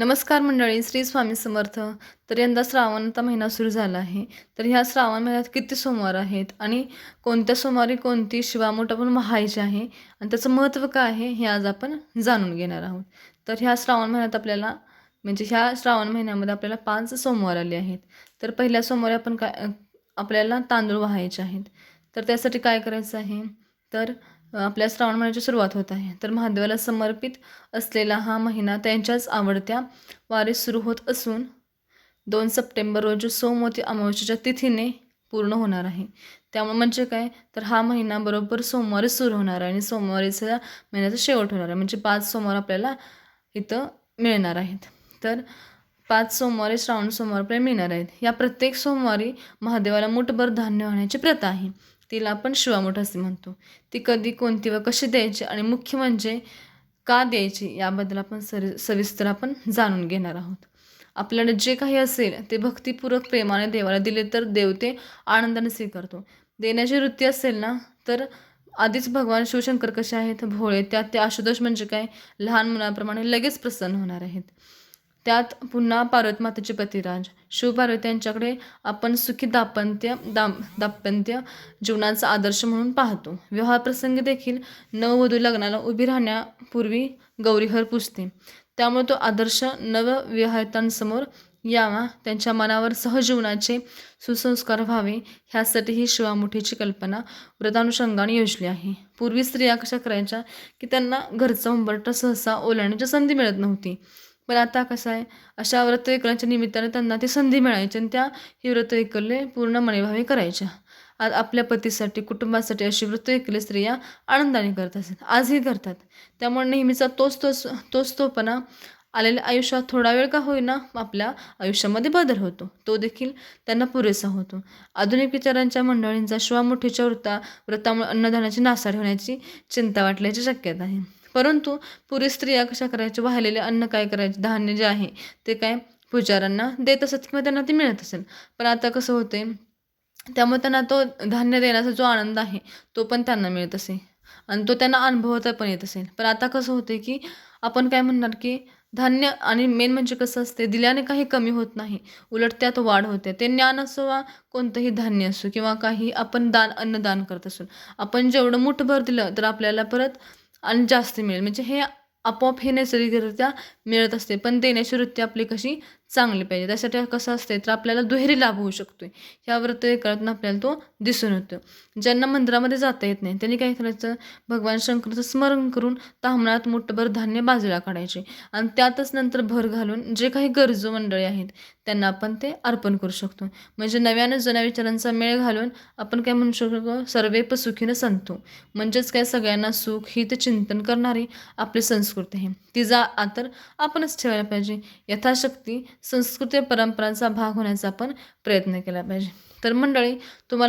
नमस्कार मंडळी श्री स्वामी समर्थ. तर यंदा श्रावणाचा महिना सुरू झाला आहे. तर ह्या श्रावण महिन्यात किती सोमवार आहेत आणि कोणत्या सोमवारी कोणती शिवामोठ आपण व्हायची आहे आणि त्याचं महत्त्व काय आहे हे आज आपण जाणून घेणार आहोत. तर ह्या श्रावण महिन्यात आपल्याला म्हणजे ह्या श्रावण महिन्यामध्ये आपल्याला पाच सोमवार आले आहेत. तर पहिल्या सोमवारी आपण काय आपल्याला तांदूळ व्हायचे आहेत. तर त्यासाठी काय करायचं आहे? तर आपल्या श्रावण महिन्याची सुरुवात होत आहे. तर महादेवाला समर्पित असलेला हा महिना त्यांच्याच आवडत्या वारीस सुरू होत असून दोन सप्टेंबर रोजी सोमवती अमावस्येच्या तिथीने पूर्ण होणार आहे. त्यामुळे म्हणजे काय? तर हा महिना बरोबर सोमवारी सुरू होणार आहे आणि सोमवारीचा महिन्याचा शेवट होणार आहे. म्हणजे पाच सोमवार आपल्याला इथं मिळणार आहेत. तर पाच सोमवारी श्रावण सोमवार आपल्याला मिळणार आहेत. या प्रत्येक सोमवारी महादेवाला मुठभर धान्य वाहण्याची प्रथा आहे. तिला आपण शिवामुठ असे म्हणतो. ती कधी कोणती व कशी द्यायची आणि मुख्य म्हणजे का द्यायची याबद्दल आपण सर सविस्तर आपण जाणून घेणार आहोत. आपल्याला जे काही असेल ते भक्तिपूर्वक प्रेमाने देवाला दिले तर देव ते आनंदाने स्वीकारतो. देण्याची वृत्ती असेल ना तर आधीच भगवान शिवशंकर कसे आहेत? भोळे त्यात ते आशुतोष म्हणजे काय? लहान मुलाप्रमाणे लगेच प्रसन्न होणार आहेत. त्यात पुन्हा पार्वती मातेचे पतिराज शिवपार्वती यांच्याकडे आपण सुखी दाम्पत्य दाम दाम्पत्य जीवनाचा आदर्श म्हणून पाहतो. विवाहप्रसंगी देखील नववधू लग्नाला उभी राहण्यापूर्वी गौरीहर पुजते त्यामुळे तो आदर्श नवविवाहितांसमोर यावा. त्यांच्या मनावर सहजीवनाचे सुसंस्कार व्हावे ह्यासाठी ही शिवामुठीची कल्पना व्रतानुषंगाने योजली आहे. पूर्वी स्त्रिया कशा करायच्या की त्यांना घरचा उंबरटा सहसा ओलांडण्याची संधी मिळत नव्हती. पण आता कसं आहे? अशा व्रतविकलांच्या निमित्ताने त्यांना ती संधी मिळायची आणि त्या ही व्रतविकले पूर्ण मणिभावे करायच्या. आज आपल्या पतीसाठी कुटुंबासाठी अशी व्रतविकले स्त्रिया आनंदाने करत असतात आजही करतात. त्यामुळे नेहमीचा तोच तोच तोच तोपणा आलेल्या आयुष्यात थोडा वेळ का होईना आपल्या आयुष्यामध्ये बदल होतो. तो देखील त्यांना पुरेसा होतो. आधुनिक विचारांच्या मंडळींचा शिवामुठीच्या व्रता व्रतामुळे अन्नदानाची नासाड होण्याची चिंता वाटल्याची शक्यता आहे. परंतु पुरी स्त्रिया कशा करायच्या? वाहिलेले अन्न काय करायचे? धान्य जे आहे ते काय पुजाऱ्यांना देत असत किंवा त्यांना ते मिळत असेल. पण आता कसं होते त्यामुळे त्यांना तो धान्य देण्याचा जो आनंद आहे तो पण त्यांना मिळत असे. आणि तो त्यांना अनुभवता पण येत असेल. पण आता कसं होते की आपण काय म्हणणार की धान्य आणि मेन म्हणजे कसं असते दिल्याने काही कमी होत नाही. उलट त्यात वाढ होते. ते ज्ञान असो वा कोणतंही धान्य असो किंवा काही आपण दान अन्नदान करत असो. आपण जेवढं मुठभर दिलं तर आपल्याला परत आणि जास्त मिळेल. म्हणजे हे आपोआप हे नैसर्गिकरित्या मिळत असते. पण देण्याची वृत्ती आपली कशी चांगली पाहिजे. त्यासाठी कसं असते तर आपल्याला दुहेरी लाभ होऊ शकतो ह्या व्रत एकातून आपल्याला तो दिसून येतो. ज्यांना मंदिरामध्ये जाता येत नाही त्यांनी काय करायचं? भगवान शंकराचं स्मरण करून तांबणात मोठभर धान्य बाजूला काढायचे. आणि त्यातच नंतर भर घालून जे काही गरजू मंडळी आहेत त्यांना आपण ते अर्पण करू शकतो. म्हणजे नव्यानं जुन्या विचारांचा मेळ घालून आपण काय म्हणू शकतो सर्वेप सुखीनं संतो म्हणजेच काय? सगळ्यांना सुख हित चिंतन करणारी आपली संस्कृती आहे. तिचा आतर आपणच ठेवायला पाहिजे. यथाशक्ती संस्कृती परंपरांचा भाग होण्याचा आपण प्रयत्न केला पाहिजे. तर मंडळी तुम्हाला